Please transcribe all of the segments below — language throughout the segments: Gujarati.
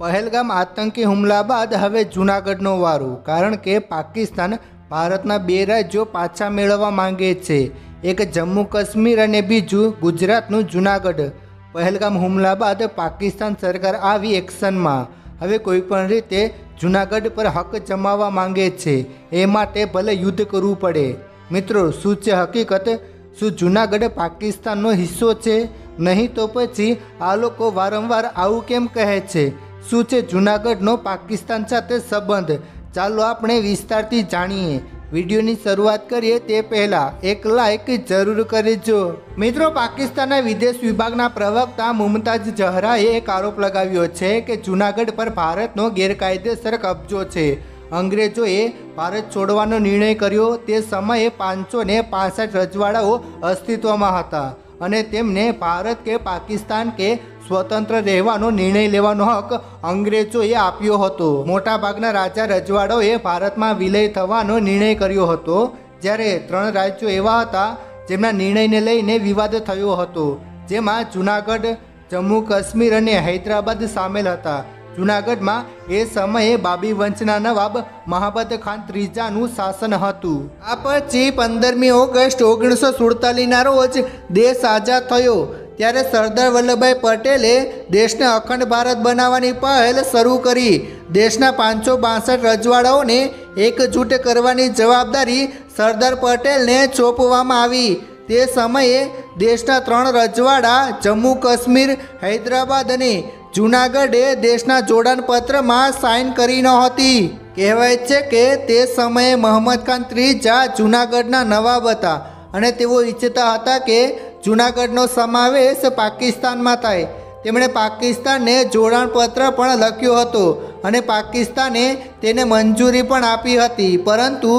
પહેલગામ આતંકી હુમલા બાદ હવે જૂનાગઢનો વારો, કારણ કે પાકિસ્તાન ભારતના બે રાજ્યો પાછા મેળવવા માંગે છે. એક જમ્મુ કાશ્મીર અને બીજું ગુજરાતનું જૂનાગઢ. પહેલગામ હુમલા બાદ પાકિસ્તાન સરકાર આવી એક્શનમાં. હવે કોઈપણ રીતે જૂનાગઢ પર હક જમાવવા માંગે છે. એ માટે ભલે યુદ્ધ કરવું પડે. મિત્રો, શું છે હકીકત? શું જૂનાગઢ પાકિસ્તાનનો હિસ્સો છે? નહીં તો પછી આ લોકો વારંવાર આવું કેમ કહે છે? શું છે? જૂનાગઢનો પાકિસ્તાન સાથે સંબંધ. ચાલો આપણે વિસ્તારથી જાણીએ. વિડીયોની શરૂઆત કરીએ તે પહેલાં એક લાઇક જરૂર કરજો. મિત્રો, પાકિસ્તાનના વિદેશ વિભાગના પ્રવક્તા મુમતાજ જહરાએ એક આરોપ લગાવ્યો છે કે જૂનાગઢ પર ભારતનો ગેરકાયદેસર કબજો છે. અંગ્રેજોએ ભારત છોડવાનો નિર્ણય કર્યો. તે સમયે પાંચસો ને રજવાડાઓ અસ્તિત્વમાં હતા. અને તેમને ભારત કે પાકિસ્તાન કે સ્વતંત્ર રહેવાનો નિર્ણય લેવાનો હક અંગ્રેજોએ આપ્યો હતો. મોટાભાગના રાજા રજવાડોએ ભારતમાં વિલય થવાનો નિર્ણય કર્યો હતો, જ્યારે ત્રણ રાજ્યો એવા હતા જેમના નિર્ણયને લઈને વિવાદ થયો હતો, જેમાં જૂનાગઢ, જમ્મુ કાશ્મીર અને હૈદરાબાદ સામેલ હતા. જૂનાગઢમાં એ સમયે બાબી વંશના નવાબ મહાબત ખાન ત્રીજાનું શાસન હતું. આ પછી પંદરમી ઓગસ્ટ ઓગણીસો સુડતાલીસના રોજ દેશ આઝાદ થયો. ત્યારે સરદાર વલ્લભભાઈ પટેલે દેશને અખંડ ભારત બનાવવાની પહેલ શરૂ કરી. દેશના પાંચસો બાસઠ રજવાડાઓને એકજૂટ કરવાની જવાબદારી સરદાર પટેલને સોંપવામાં આવી. તે સમયે દેશના ત્રણ રજવાડા જમ્મુ કાશ્મીર હૈદરાબાદ અને જૂનાગઢે દેશના જોડાણ પત્રમાં સાઇન કરી નહોતી. કહેવાય છે કે તે સમયે મોહમ્મદ ખાન ત્રીજા જૂનાગઢના નવાબ હતા અને તેઓ ઈચ્છતા હતા કે જૂનાગઢનો સમાવેશ પાકિસ્તાનમાં થાય. તેમણે પાકિસ્તાનને જોડાણપત્ર પણ લખ્યો હતો અને પાકિસ્તાને તેને મંજૂરી પણ આપી હતી. પરંતુ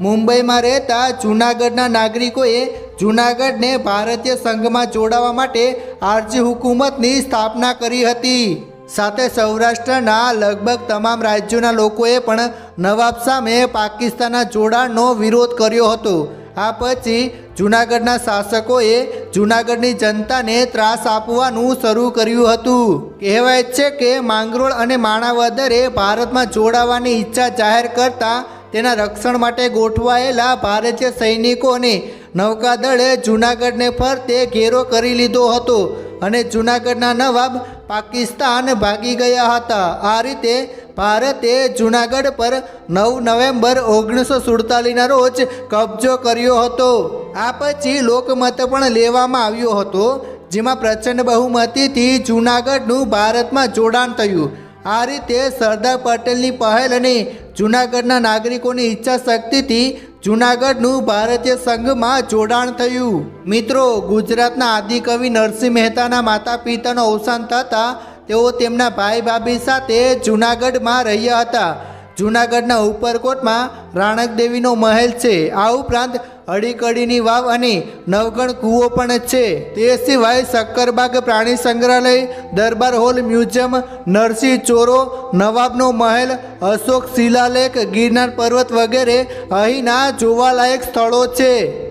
મુંબઈમાં રહેતા જૂનાગઢના નાગરિકોએ જૂનાગઢને ભારતીય સંઘમાં જોડાવા માટે આરજી હુકુમતની સ્થાપના કરી હતી. સાથે સૌરાષ્ટ્રના લગભગ તમામ રાજ્યોના લોકોએ પણ નવાબ સામે પાકિસ્તાનના જોડાણનો વિરોધ કર્યો હતો. આ પછી જૂનાગઢના શાસકોએ જૂનાગઢની જનતાને ત્રાસ આપવાનું શરૂ કર્યું હતું. કહેવાય છે કે માંગરોળ અને માણાવદરે ભારતમાં જોડાવાની ઈચ્છા જાહેર કરતા તેના રક્ષણ માટે ગોઠવાયેલા ભારતીય સૈનિકો અને નૌકાદળે જૂનાગઢને ફરતે ઘેરો કરી લીધો હતો અને જૂનાગઢના નવાબ પાકિસ્તાન ભાગી ગયા હતા. આ રીતે ભારતે જૂનાગઢ પર નવ નવેમ્બર ઓગણીસો સુડતાલીસના રોજ કબજો કર્યો હતો. આ પછી લોકમત પણ લેવામાં આવ્યો હતો, જેમાં પ્રચંડ બહુમતીથી જૂનાગઢનું ભારતમાં જોડાણ થયું. આ રીતે સરદાર પટેલની પહેલ અને જૂનાગઢના નાગરિકોની ઈચ્છા શક્તિથી જૂનાગઢનું ભારતીય સંઘમાં જોડાણ થયું. મિત્રો, ગુજરાતના આદિકવિ નરસિંહ મહેતાના માતા પિતાનો અવસાન થતાં તેઓ તેમના ભાઈ ભાભી સાથે જૂનાગઢમાં રહ્યા હતા. જૂનાગઢના ઉપરકોટમાં રાણક દેવીનો મહેલ છે. આ ઉપરાંત અડીકડીની વાવ અને નવગણ કૂવો પણ છે. તે સિવાય શક્કરબાગ પ્રાણી સંગ્રહાલય, દરબાર હોલ, મ્યુઝિયમ, નરસિંહ ચોરો, નવાબનો મહેલ, અશોક શિલાલેખ, ગિરનાર પર્વત વગેરે અહીંના જોવાલાયક સ્થળો છે.